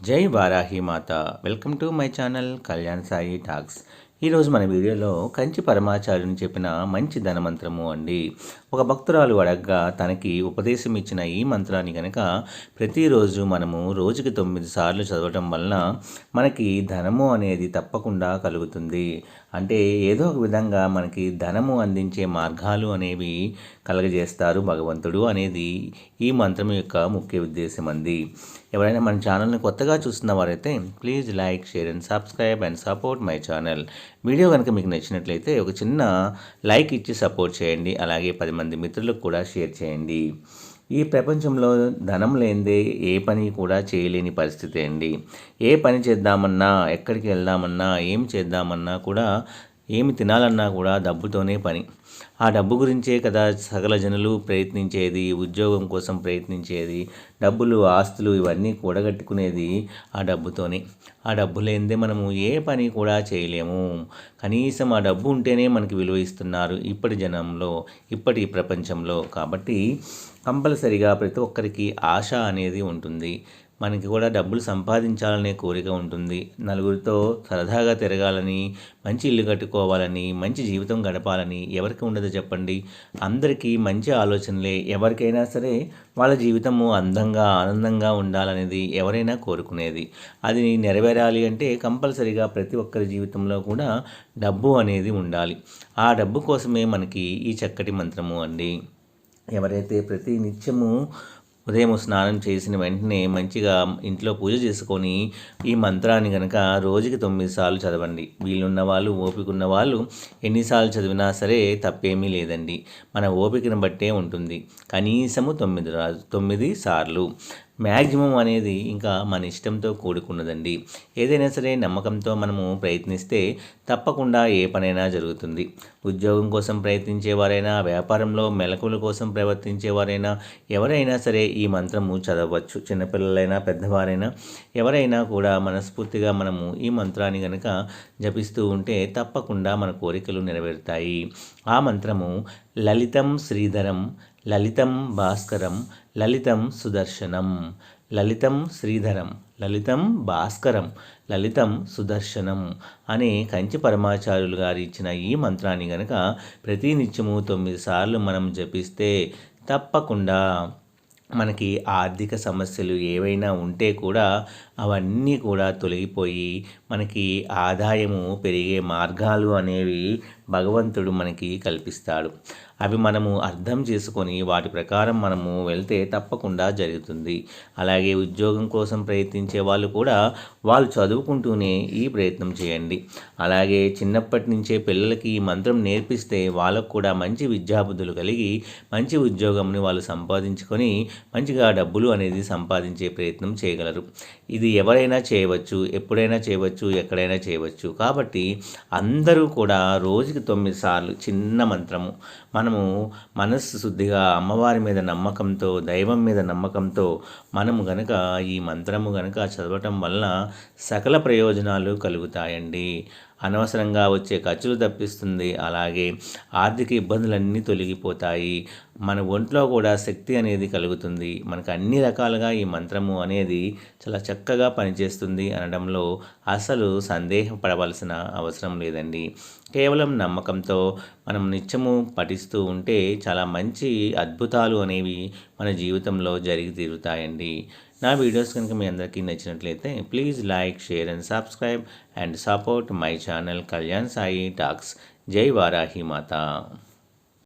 జై Varahi Mata. Welcome to my channel Kalyan Sai talks. ఈరోజు మన వీడియోలో కంచి పరమాచార్యుని చెప్పిన మంచి ధనమంత్రము అండి. ఒక భక్తురాలు అడగ్గా తనకి ఉపదేశం ఇచ్చిన ఈ మంత్రాన్ని కనుక ప్రతిరోజు మనము రోజుకి తొమ్మిది సార్లు చదవటం వలన మనకి ధనము అనేది తప్పకుండా కలుగుతుంది. అంటే ఏదో ఒక విధంగా మనకి ధనము అందించే మార్గాలు అనేవి కలగజేస్తారు భగవంతుడు అనేది ఈ మంత్రం యొక్క ముఖ్య ఉద్దేశం అంది ఎవరైనా మన ఛానల్ని కొత్తగా చూస్తున్న వారైతే please like share and subscribe and support my channel. Video కనుక మీకు నచ్చినట్లయితే ఒక చిన్న లైక్ ఇచ్చి సపోర్ట్ చేయండి. అలాగే పది మంది మిత్రులకు కూడా షేర్ చేయండి. ఈ ప్రపంచంలో ధనం లేనిదే ఏ పని కూడా చేయలేని పరిస్థితి అండి. ఏ పని చేద్దామన్నా ఎక్కడికి వెళ్దామన్నా ఏం చేద్దామన్నా కూడా ఏమి తినాలన్నా కూడా డబ్బుతోనే పని. ఆ డబ్బు గురించే కదా సకల జనులు ప్రయత్నించేది ఉద్యోగం కోసం ప్రయత్నించేది డబ్బులు ఆస్తులు ఇవన్నీ కూడగట్టుకునేది ఆ డబ్బుతోనే. ఆ డబ్బు లేనిదే మనము ఏ పని కూడా చేయలేము. కనీసం ఆ డబ్బు ఉంటేనే మనకి విలువ ఇస్తున్నారు ఇప్పటి జనంలో ఇప్పటి ప్రపంచంలో. కాబట్టి కంపల్సరిగా ప్రతి ఒక్కరికి ఆశ అనేది ఉంటుంది. మనకి కూడా డబ్బులు సంపాదించాలనే కోరిక ఉంటుంది. నలుగురితో సరదాగా తిరగాలని మంచి ఇల్లు కట్టుకోవాలని మంచి జీవితం గడపాలని ఎవరికి ఉండదు చెప్పండి. అందరికీ మంచి ఆలోచనలే. ఎవరికైనా సరే వాళ్ళ జీవితము అందంగా ఆనందంగా ఉండాలనేది ఎవరైనా కోరుకునేది. అది నెరవేరాలి అంటే కంపల్సరిగా ప్రతి ఒక్కరి జీవితంలో కూడా డబ్బు అనేది ఉండాలి. ఆ డబ్బు కోసమే మనకి ఈ చక్కటి మంత్రము అండి. ఎవరైతే ప్రతి నిత్యము ఉదయం స్నానం చేసిన వెంటనే మంచిగా ఇంట్లో పూజ చేసుకొని ఈ మంత్రాన్ని కనుక రోజుకి తొమ్మిది సార్లు చదవండి. వీళ్ళున్న వాళ్ళు ఓపిక ఉన్న వాళ్ళు ఎన్నిసార్లు చదివినా సరే తప్పేమీ లేదండి. మన ఓపికను బట్టే ఉంటుంది. కనీసము తొమ్మిది రాజు తొమ్మిది సార్లు. మ్యాక్సిమం అనేది ఇంకా మన ఇష్టంతో కూడుకున్నదండి. ఏదైనా సరే నమ్మకంతో మనము ప్రయత్నిస్తే తప్పకుండా ఏ పనైనా జరుగుతుంది. ఉద్యోగం కోసం ప్రయత్నించేవారైనా వ్యాపారంలో మెలకుల కోసం ప్రవర్తించేవారైనా ఎవరైనా సరే ఈ మంత్రము చదవచ్చు. చిన్నపిల్లలైనా పెద్దవారైనా ఎవరైనా కూడా మనస్ఫూర్తిగా మనము ఈ మంత్రాన్ని కనుక జపిస్తూ ఉంటే తప్పకుండా మన కోరికలు నెరవేరుతాయి. ఆ మంత్రము లలితం శ్రీధరం లలితం భాస్కరం లలితం సుదర్శనం. లలితం శ్రీధరం లలితం భాస్కరం లలితం సుదర్శనం అనే కంచి పరమాచార్యులు గారు ఇచ్చిన ఈ మంత్రాన్ని గనక ప్రతినిత్యము తొమ్మిది సార్లు మనం జపిస్తే తప్పకుండా మనకి ఆర్థిక సమస్యలు ఏవైనా ఉంటే కూడా అవన్నీ కూడా తొలగిపోయి మనకి ఆదాయము పెరిగే మార్గాలు అనేవి భగవంతుడు మనకి కల్పిస్తాడు. అవి మనము అర్థం చేసుకొని వాటి ప్రకారం మనము వెళ్తే తప్పకుండా జరుగుతుంది. అలాగే ఉద్యోగం కోసం ప్రయత్నించే వాళ్ళు కూడా వాళ్ళు చదువుకుంటూనే ఈ ప్రయత్నం చేయండి. అలాగే చిన్నప్పటి నుంచే పిల్లలకి ఈ మంత్రం నేర్పిస్తే వాళ్ళకు కూడా మంచి విద్యాబుద్ధులు కలిగి మంచి ఉద్యోగంని వాళ్ళు సంపాదించుకొని మంచిగా డబ్బులు అనేది సంపాదించే ప్రయత్నం చేయగలరు. ఇది ఎవరైనా చేయవచ్చు ఎప్పుడైనా చేయవచ్చు ఎక్కడైనా చేయవచ్చు. కాబట్టి అందరూ కూడా రోజుకి తొమ్మిది సార్లు చిన్న మంత్రము. మనము మనస్సు శుద్ధిగా అమ్మవారి మీద నమ్మకంతో దైవం మీద నమ్మకంతో మనము గనక ఈ మంత్రము గనక చదవటం వలన సకల ప్రయోజనాలు కలుగుతాయండి. అనవసరంగా వచ్చే ఖర్చులు తప్పిస్తుంది. అలాగే ఆర్థిక ఇబ్బందులన్నీ తొలగిపోతాయి. మన ఒంట్లో కూడా శక్తి అనేది కలుగుతుంది. మనకు అన్ని రకాలుగా ఈ మంత్రము అనేది చాలా చక్కగా పనిచేస్తుంది అనడంలో అసలు సందేహపడవలసిన అవసరం లేదండి. కేవలం నమ్మకంతో మనం నిత్యము పఠిస్తూ ఉంటే చాలా మంచి అద్భుతాలు అనేవి మన జీవితంలో జరిగి తీరుతాయండి. నా వీడియోస్ కనుక మీ అందరికీ నచ్చినట్లయితే please like share and subscribe and support my channel Kalyan Sai talks జై వారాహి మాత